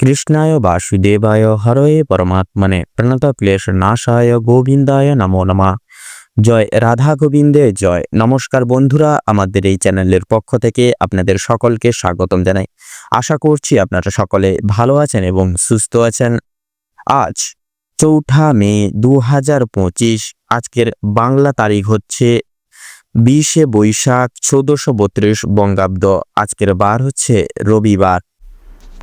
কৃষ্ণায় বাসুদেবায় হরয়ে পরমাত্মনে প্রণত ক্লেশ নাশায় গোবিন্দায় নমো নমা জয় রাধা গোবিন্দে জয় নমস্কার বন্ধুরা আমাদের এই চ্যানেলের পক্ষ থেকে আপনাদের সকলকে স্বাগতম জানাই। আশা করছি আপনারা সকলে ভালো আছেন এবং সুস্থ আছেন। আজ চৌঠা মে দু হাজার পঁচিশ, আজকের বাংলা তারিখ হচ্ছে বিশে বৈশাখ চৌদ্দশো বত্রিশ বঙ্গাব্দ। আজকের বার হচ্ছে রবিবার।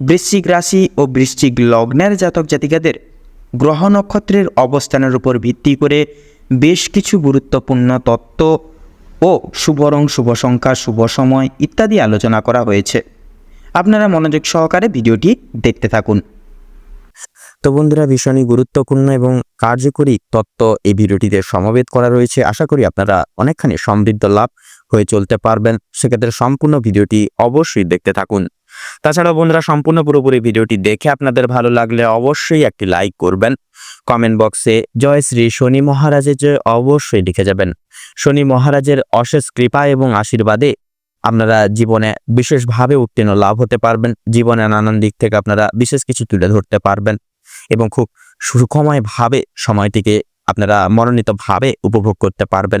বৃশ্চিক রাশি ও বৃশ্চিক লগ্নের জাতক জাতিকাদের গ্রহ নক্ষত্রের অবস্থানের উপর ভিত্তি করে বেশ কিছু গুরুত্বপূর্ণ তত্ত্ব ও শুভ রং, শুভ সংখ্যা, শুভ সময় ইত্যাদি আলোচনা করা হয়েছে। আপনারা মনোযোগ সহকারে ভিডিওটি দেখতে থাকুন। তো বন্ধুরা ভীষণই গুরুত্বপূর্ণ এবং কার্যকরী তত্ত্ব এই ভিডিওটিতে সমবেত করা রয়েছে। আশা করি আপনারা অনেকখানি সমৃদ্ধ লাভ হয়ে চলতে পারবেন। সেক্ষেত্রে সম্পূর্ণ ভিডিওটি অবশ্যই দেখতে থাকুন। তাছাড়া বন্ধুরা, সম্পূর্ণ পুরোপুরি ভিডিওটি দেখে আপনাদের ভালো লাগলে অবশ্যই একটি লাইক করবেন। কমেন্ট বক্সে জয় শ্রী শনি মহারাজের জয় অবশ্যই লিখে যাবেন। শনি মহারাজের অশেষ কৃপা এবং আশীর্বাদে আপনারা জীবনে বিশেষভাবে উত্তীর্ণ লাভ হতে পারবেন। জীবনে নানান দিক থেকে আপনারা বিশেষ কিছু তুলে ধরতে পারবেন এবং খুব সুখময়ভাবে সময়টিকে আপনারা মনোনীতভাবে উপভোগ করতে পারবেন।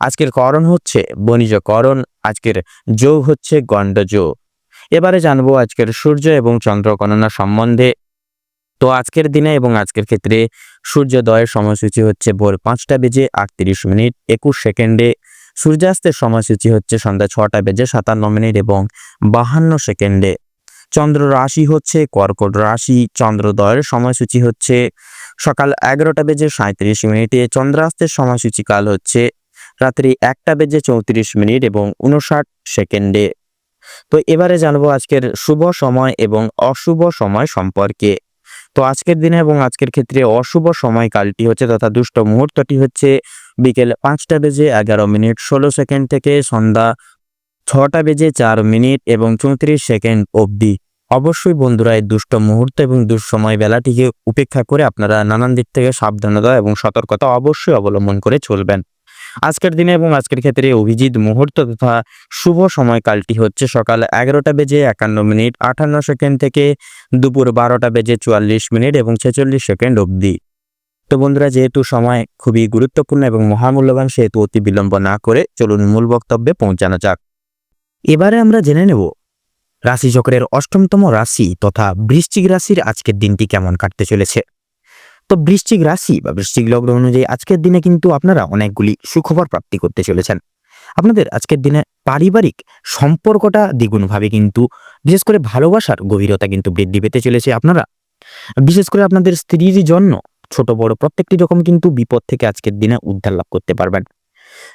আজকের করণ হচ্ছে বণিজ করণ, আজকের যোগ হচ্ছে গণ্ডযোগ এবারে জানব আজকের সূর্য এবং চন্দ্র গণনা সম্বন্ধে। তো আজকের দিনে এবং আজকের ক্ষেত্রে সূর্যোদয়ের সময়সূচি হচ্ছে ভোর পাঁচটা বেজে আটত্রিশ মিনিট একুশ সেকেন্ডে। সূর্যাস্তের সময়সূচি হচ্ছে সন্ধ্যা ছটা বেজে সাতান্ন মিনিট এবং বাহান্ন সেকেন্ডে। চন্দ্র রাশি হচ্ছে কর্কট রাশি, চন্দ্রোদয়ের সময়সূচি হচ্ছে সকাল এগারোটা বেজে সাঁত্রিশ মিনিটে। চন্দ্রাস্তের সময়সূচি কাল হচ্ছে রাত্রি একটা বেজে চৌত্রিশ মিনিট এবং উনষাট সেকেন্ডে। তো এবারে জানব আজকের শুভ সময় এবং অশুভ সময় সম্পর্কে। তো আজকের দিনে এবং আজকের ক্ষেত্রে অশুভ সময় কালটি হচ্ছে তথা দুষ্ট মুহূর্তটি হচ্ছে বিকেল পাঁচটা বেজে এগারো মিনিট ষোলো সেকেন্ড থেকে সন্ধ্যা ছটা বেজে চার মিনিট এবং চৌত্রিশ সেকেন্ড অবধি। অবশ্যই বন্ধুরা, এই দুষ্ট মুহূর্ত এবং দুঃসময় বেলাটিকে উপেক্ষা করে আপনারা নানান দিক থেকে সাবধানতা এবং সতর্কতা অবশ্যই অবলম্বন করে চলবেন। আজকের দিনে এবং আজকের ক্ষেত্রে অভিজিৎ মুহূর্ত তথা শুভ সময়কালটি হচ্ছে সকাল এগারোটা বেজে একান্ন মিনিট আটান্ন সেকেন্ড থেকে দুপুর বারোটা বেজে চুয়াল্লিশ মিনিট এবং ছেচল্লিশ সেকেন্ড অবধি। তো বন্ধুরা, যেহেতু সময় খুবই গুরুত্বপূর্ণ এবং মহামূল্যবান, সেহেতু অতি বিলম্ব না করে চলুন মূল বক্তব্যে পৌঁছানো যাক। এবারে আমরা জেনে নেব, রাশিচক্রের অষ্টমতম রাশি তথা বৃশ্চিক রাশির আজকের দিনটি কেমন কাটতে চলেছে। তো বৃশ্চিক রাশি বা বৃশ্চিক লগ্ন অনুযায়ী আজকের দিনে কিন্তু আপনারা অনেকগুলি সুখবর প্রাপ্তি করতে চলেছেন। আপনাদের আজকের দিনে পারিবারিক সম্পর্কটা দ্বিগুণভাবে কিন্তু, বিশেষ করে ভালোবাসার গভীরতা কিন্তু বৃদ্ধি পেতে চলেছে আপনারা। বিশেষ করে আপনাদের স্ত্রীর জন্য ছোট বড় প্রত্যেকটি রকম কিন্তু বিপদ থেকে আজকের দিনে উদ্ধার লাভ করতে পারবেন।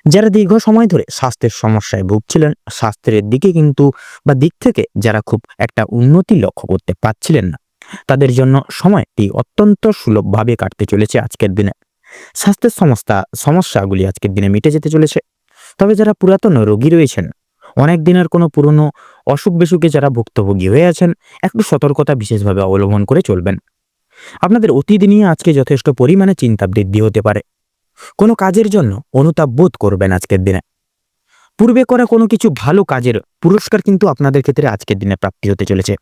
যারা দীর্ঘ সময় ধরে স্বাস্থ্যের সমস্যায় ভুগছিলেন, স্বাস্থ্যের দিকে কিন্তু বা দিক থেকে যারা খুব একটা উন্নতি লক্ষ্য করতে পারছিলেন না তাদের জন্য সময়টি অত্যন্ত সুলভভাবে কাটতে চলেছে আজকের দিনে। স্বাস্থ্যের সমস্যা সমস্যাগুলি আজকের দিনে মিটে যেতে চলেছে। তবে যারা পুরাতন রোগী রয়েছেন, অনেক দিনের কোনো পুরনো অসুখ বিসুখে যারা ভুক্তভোগী হয়ে আছেন, একটু সতর্কতা বিশেষভাবে অবলম্বন করে চলবেন। আপনাদের অতীত নিয়ে আজকে যথেষ্ট পরিমাণে চিন্তা বৃদ্ধি হতে পারে। কোনো কাজের জন্য অনুতাপ বোধ করবেন আজকের দিনে। পূর্বে করা কোনো কিছু ভালো কাজের পুরস্কার কিন্তু আপনাদের ক্ষেত্রে আজকের দিনে প্রাপ্তি হতে চলেছে।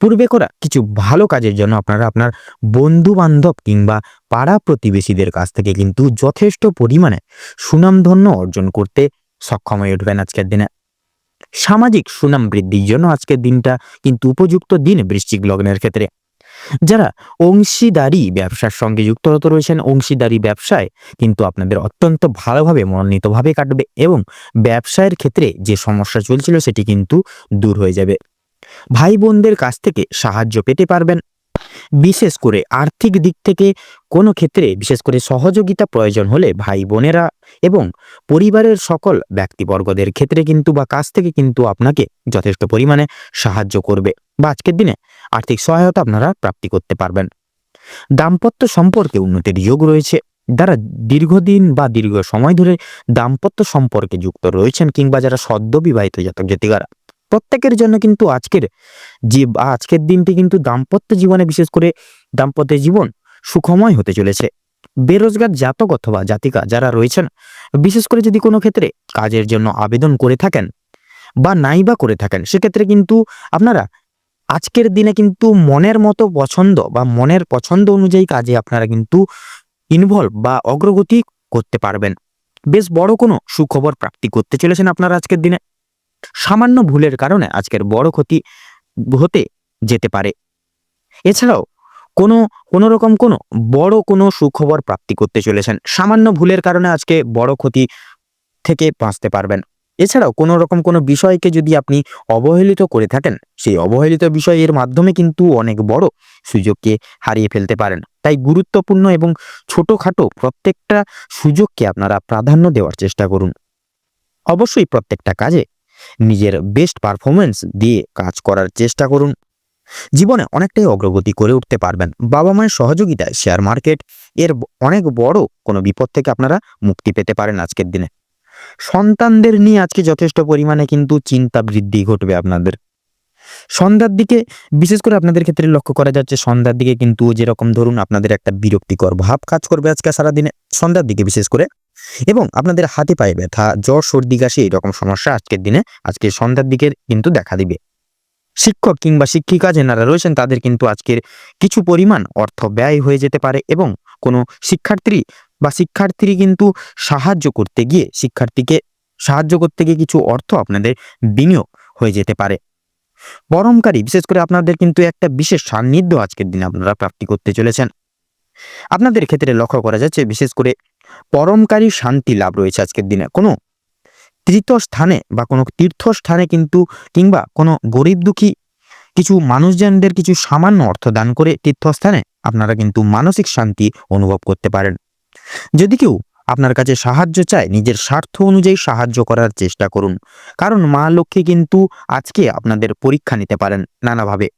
পূর্বে করা কিছু ভালো কাজের জন্য আপনারা আপনার বন্ধু বান্ধব কিংবা পাড়া প্রতিবেশীদের কাছ থেকে কিন্তু যথেষ্ট পরিমাণে সুনামধন্য অর্জন করতে সক্ষম হয়ে উঠবেন আজকের দিনে। সামাজিক সুনাম বৃদ্ধির জন্য আজকের দিনটা কিন্তু উপযুক্ত দিন বৃশ্চিক লগ্নের ক্ষেত্রে। যারা অংশীদারি ব্যবসার সঙ্গে যুক্তরত রয়েছেন, অংশীদারি ব্যবসায় কিন্তু আপনাদের অত্যন্ত ভালোভাবে মনোনীতভাবে কাটবে এবং ব্যবসায়ের ক্ষেত্রে যে সমস্যা চলছিল সেটি কিন্তু দূর হয়ে যাবে। ভাই বোনদের কাছ থেকে সাহায্য পেতে পারবেন। বিশেষ করে আর্থিক দিক থেকে কোনো ক্ষেত্রে বিশেষ করে সহযোগিতা প্রয়োজন হলে ভাই বোনেরা এবং পরিবারের সকল ব্যক্তিবর্গদের ক্ষেত্রে কিন্তু বা কাছ থেকে কিন্তু আপনাকে যথেষ্ট পরিমাণে সাহায্য করবে বা আজকের দিনে আর্থিক সহায়তা আপনারা প্রাপ্তি করতে পারবেন। দাম্পত্য সম্পর্কে উন্নতির যোগ রয়েছে। যারা দীর্ঘদিন বা দীর্ঘ সময় ধরে দাম্পত্য সম্পর্কে যুক্ত রয়েছেন কিংবা যারা সদ্য বিবাহিত জাতক জাতিকারা প্রত্যেকের জন্য কিন্তু আজকের যে আজকের দিনটি কিন্তু দাম্পত্য জীবনে বিশেষ করে দাম্পত্য জীবন সুখময় হতে চলেছে। বেরোজগার জাতক অথবা জাতিকা যারা রয়েছেন, বিশেষ করে যদি কোনো ক্ষেত্রে কাজের জন্য আবেদন করে থাকেন বা নাই বা করে থাকেন, সেক্ষেত্রে কিন্তু আপনারা আজকের দিনে কিন্তু মনের মতো পছন্দ বা মনের পছন্দ অনুযায়ী কাজে আপনারা কিন্তু ইনভলভ বা অগ্রগতি করতে পারবেন। বেশ বড় কোনো সুখবর প্রাপ্তি করতে চলেছেন আপনারা আজকের দিনে। সামান্য ভুলের কারণে আজকের বড় ক্ষতি হতে যেতে পারে। এছাড়াও কোনো কোনো রকম কোনো বড় কোনো সুখবর প্রাপ্তি করতে চলেছেন, সামান্য ভুলের কারণে আজকে বড় ক্ষতি থেকে বাঁচতে পারবেন। এছাড়াও কোনো রকম কোনো বিষয়কে যদি আপনি অবহেলিত করে থাকেন, সেই অবহেলিত বিষয়ের মাধ্যমে কিন্তু অনেক বড় সুযোগকে হারিয়ে ফেলতে পারেন। তাই গুরুত্বপূর্ণ এবং ছোটোখাটো প্রত্যেকটা সুযোগকে আপনারা প্রাধান্য দেওয়ার চেষ্টা করুন। অবশ্যই প্রত্যেকটা কাজে নিজের বেস্ট পারফরমেন্স দিয়ে কাজ করার চেষ্টা করুন। জীবনে অনেকটাই অগ্রগতি করে উঠতে পারবেন। বাবা মায়ের সহযোগিতায় শেয়ার মার্কেট এর অনেক বড় কোনো বিপদ থেকে আপনারা মুক্তি পেতে পারেন আজকের দিনে। সন্তানদের নিয়ে আজকে যথেষ্ট পরিমাণে কিন্তু চিন্তা বৃদ্ধি ঘটবে আপনাদের। সন্ধ্যার দিকে, বিশেষ করে আপনাদের ক্ষেত্রে লক্ষ্য করা যাচ্ছে সন্ধ্যার দিকে কিন্তু যেরকম ধরুন আপনাদের একটা বিরক্তিকর ভাব কাজ করবে আজকে সারাদিনে, সন্ধ্যার দিকে বিশেষ করে। এবং আপনাদের হাতে পায়ে ব্যথা, জ্বর, সর্দি, কাশি এরকম সমস্যা আজকের দিনে, আজকে সন্ধ্যার দিকে কিন্তু দেখা দিবে। শিক্ষক কিংবা শিক্ষিকা যেনারা রয়েছেন তাদের কিন্তু আজকের কিছু পরিমাণ অর্থ ব্যয় হয়ে যেতে পারে এবং কোনো শিক্ষার্থী বা শিক্ষার্থী কিন্তু সাহায্য করতে গিয়ে, শিক্ষার্থীকে সাহায্য করতে গিয়ে কিছু অর্থ আপনাদের বিনিয়োগ হয়ে যেতে পারে। পরমকারী বিশেষ করে আপনাদের কিন্তু একটা বিশেষ সান্নিধ্য আজকের দিনে আপনারা প্রাপ্তি করতে চলেছেন। আপনাদের ক্ষেত্রে লক্ষ্য করা যাচ্ছে, বিশেষ করে পরমকারী শান্তি লাভ রয়েছে আজকের দিনে। কোনো তীর্থস্থানে বা কোনো তীর্থস্থানে কিন্তু কিংবা কোনো গরিব দুঃখী কিছু মানুষজনদের কিছু সামান্য অর্থ দান করে তীর্থস্থানে আপনারা কিন্তু মানসিক শান্তি অনুভব করতে পারেন। যদি কেউ আপনার কাছে সাহায্য চায় নিজের স্বার্থ অনুযায়ী সাহায্য করার চেষ্টা করুন। কারণ মা লক্ষ্মী কিন্তু আজকে আপনাদের পরীক্ষা নিতে পারেন নানাভাবে।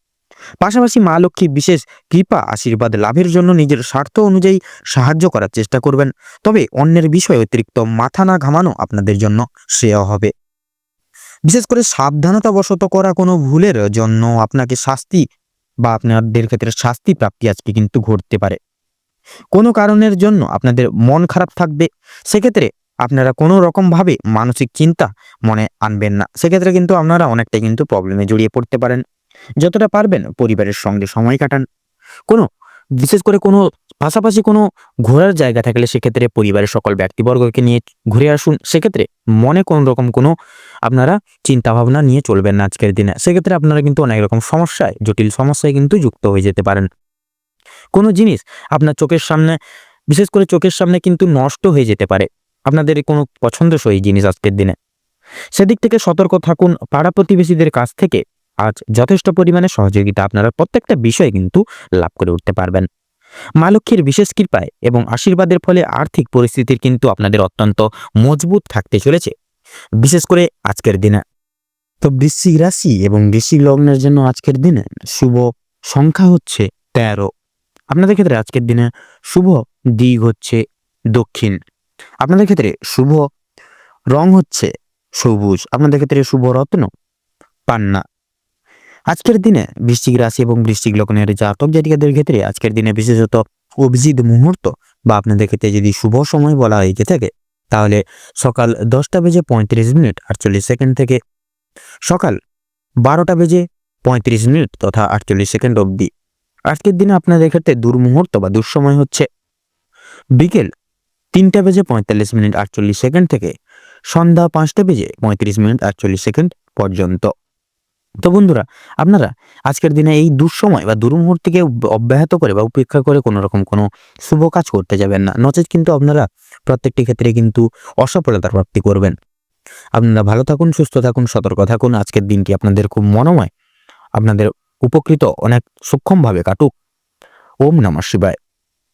পাশাপাশি মা লক্ষ্মী বিশেষ কৃপা, আশীর্বাদ লাভের জন্য নিজের স্বার্থ অনুযায়ী সাহায্য করার চেষ্টা করবেন। তবে অন্যের বিষয়ে অতিরিক্ত মাথা না ঘামানো আপনাদের জন্য শ্রেয় হবে। বিশেষ করে সাবধানতাবশত করা কোনো ভুলের জন্য আপনাকে শাস্তি বা আপনাদের ক্ষেত্রে শাস্তি প্রাপ্তি আজকে কিন্তু ঘটতে পারে। কোনো কারণের জন্য আপনাদের মন খারাপ থাকবে, সেক্ষেত্রে আপনারা কোনো রকমভাবে মানসিক চিন্তা মনে আনবেন না। সেক্ষেত্রে কিন্তু আপনারা অনেকটাই কিন্তু প্রবলেমে জড়িয়ে পড়তে পারেন। যতটা পারবেন পরিবারের সঙ্গে সময় কাটান। কোনো, বিশেষ করে কোনো, পাশাপাশি কোনো ঘোরার জায়গা থাকলে সেক্ষেত্রে পরিবারের সকল ব্যক্তিবর্গকে নিয়ে ঘুরে আসুন। সেক্ষেত্রে মনে কোনো রকম কোনো আপনারা চিন্তা ভাবনা নিয়ে চলবেন না আজকের দিনে। সেক্ষেত্রে আপনারা কিন্তু অনেক রকম সমস্যায়, জটিল সমস্যায় কিন্তু যুক্ত হয়ে যেতে পারেন। কোনো জিনিস আপনার চোখের সামনে, বিশেষ করে চোখের সামনে কিন্তু নষ্ট হয়ে যেতে পারে। আপনাদের কোনো পছন্দসই জিনিস আজকের দিনে। সেদিক থেকে সতর্ক থাকুন, পাড়া প্রতিবেশীদের কাছ থেকে আজ যথেষ্ট পরিমাণে সহযোগিতা আপনারা প্রত্যেকটা বিষয়ে কিন্তু লাভ করে উঠতে পারবেন। মা লক্ষ্মীর বিশেষ কৃপায় এবং আশীর্বাদের ফলে আর্থিক পরিস্থিতির কিন্তু আপনাদের অত্যন্ত মজবুত থাকতে চলেছে, বিশেষ করে আজকের দিনে। তো বৃশ্চিক রাশি এবং বৃশ্চিক লগ্নের জন্য আজকের দিনে শুভ সংখ্যা হচ্ছে তেরো। আপনাদের ক্ষেত্রে আজকের দিনে শুভ দিক হচ্ছে দক্ষিণ। আপনাদের ক্ষেত্রে শুভ রং হচ্ছে সবুজ। আপনাদের ক্ষেত্রে শুভ রত্ন পান্না। আজকের দিনে বৃশ্চিক রাশি এবং বৃশ্চিক লগ্নের জাতক জাতিকাদের ক্ষেত্রে আজকের দিনে বিশেষত অভিজিৎ মুহূর্ত বা আপনাদের ক্ষেত্রে যদি শুভ সময় বলা হয়ে থাকে, তাহলে সকাল দশটা বেজে পঁয়ত্রিশ মিনিট আটচল্লিশ সেকেন্ড থেকে সকাল বারোটা বেজে পঁয়ত্রিশ মিনিট তথা আটচল্লিশ সেকেন্ড অবধি আজকের দিনে আপনাদের ক্ষেত্রে দুর্মুহূর্ত বা দুঃসময় হচ্ছে বিকেল তিনটা বেজে পঁয়তাল্লিশ মিনিট আটচল্লিশ সেকেন্ড থেকে সন্ধ্যা পাঁচটা বেজে পঁয়ত্রিশ মিনিট আটচল্লিশ সেকেন্ড পর্যন্ত। তো বন্ধুরা, আপনারা আজকের দিনে এই দুঃসময় বা দুর্মুহূর্তকে অব্যাহত করে বা উপেক্ষা করে কোনো রকম কোনো শুভ কাজ করতে যাবেন না। নচেত কিন্তু আপনারা প্রত্যেকটি ক্ষেত্রে কিন্তু অসফলতার প্রাপ্তি করবেন। আপনারা ভালো থাকুন, সুস্থ থাকুন, সতর্ক থাকুন। আজকের দিনটি আপনাদের খুব মনোময়, আপনাদের উপকৃত অনেক সূক্ষ্মভাবে কাটুক। ওম নমঃ শিবায়।